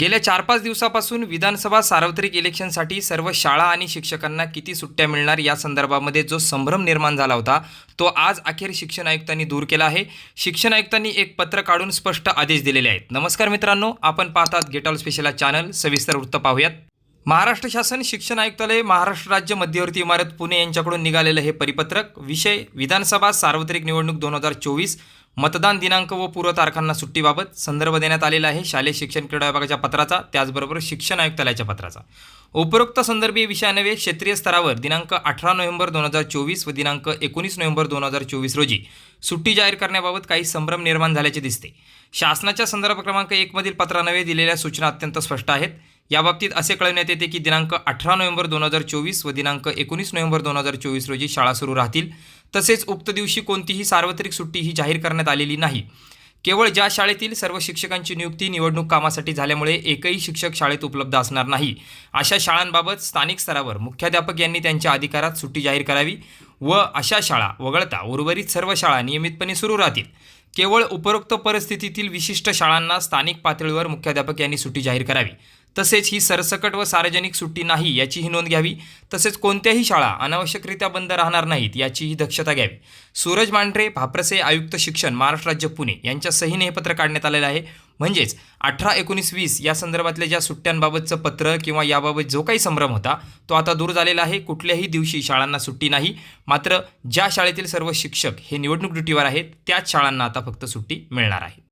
गेल्या चार पाच दिवसापासून विधानसभा सार्वत्रिक इलेक्शनसाठी सर्व शाळा आणि शिक्षकांना किती सुट्ट्या मिळणार या संदर्भामध्ये जो संभ्रम निर्माण झाला होता तो आज अखेर शिक्षण आयुक्तांनी दूर केला आहे. शिक्षण आयुक्तांनी एक पत्र काढून स्पष्ट आदेश दिलेले आहेत. नमस्कार मित्रांनो आपण पाहतात गेट स्पेशला स्पेशल चॅनल सविस्तर वृत्त पाहूयात. महाराष्ट्र शासन शिक्षण आयुक्तालय महाराष्ट्र राज्य मध्यवर्ती इमारत पुणे यांच्याकडून निघालेलं हे परिपत्रक विषय विधानसभा सार्वत्रिक निवडणूक दोन हजार चोवीस मतदान दिनांक व पूर्व तारखांना सुट्टीबाबत संदर्भ देण्यात आलेला आहे. शालेय शिक्षण क्रीडा विभागाच्या पत्राचा त्याचबरोबर शिक्षण आयुक्तालयाच्या पत्राचा. उपरोक्त संदर्भीय विषयानवे क्षेत्रीय स्तरावर दिनांक अठरा नोव्हेंबर दोन हजार चोवीस व दिनांक एकोणीस नोव्हेंबर दोन हजार चोवीस रोजी सुट्टी जाहीर करण्याबाबत काही संभ्रम निर्माण झाल्याचे दिसते. शासनाच्या संदर्भ क्रमांक एकमधील पत्रानवे दिलेल्या सूचना अत्यंत स्पष्ट आहेत. याबाबतीत असे कळवण्यात येते की दिनांक अठरा नोव्हेंबर दोन हजार चोवीस व दिनांक एकोणीस नोव्हेंबर दोन हजार चोवीस रोजी शाळा सुरू राहतील. तसेच उक्त दिवशी कोणतीही सार्वत्रिक सुट्टी ही जाहीर करण्यात आलेली नाही. केवळ ज्या शाळेतील सर्व शिक्षकांची नियुक्ती निवडणूक कामासाठी झाल्यामुळे एकही शिक्षक शाळेत उपलब्ध असणार नाही. अशा शाळांबाबत स्थानिक स्तरावर मुख्याध्यापक यांनी त्यांच्या अधिकारात सुट्टी जाहीर करावी व अशा शाळा वगळता उर्वरित सर्व शाळा नियमितपणे सुरू राहतील. केवळ उपरोक्त परिस्थितीतील विशिष्ट शाळांना स्थानिक पातळीवर मुख्याध्यापक यांनी सुट्टी जाहीर करावी. तसेच ही सरसकट व सार्वजनिक सुट्टी नाही याचीही नोंद घ्यावी. तसेच कोणत्याही शाळा अनावश्यकरित्या बंद राहणार नाहीत याचीही दक्षता घ्यावी. सूरज मांढरे भाप्रसे आयुक्त शिक्षण महाराष्ट्र राज्य पुणे यांच्या सहीने हे पत्र काढण्यात आलेलं आहे. म्हणजेच अठरा एकोणीस वीस या संदर्भातल्या ज्या सुट्ट्यांबाबतचं पत्र किंवा याबाबत जो काही संभ्रम होता तो आता दूर झालेला आहे. कुठल्याही दिवशी शाळांना सुट्टी नाही. मात्र ज्या शाळेतील सर्व शिक्षक हे निवडणूक ड्युटीवर आहेत त्याच शाळांना आता फक्त सुट्टी मिळणार आहे.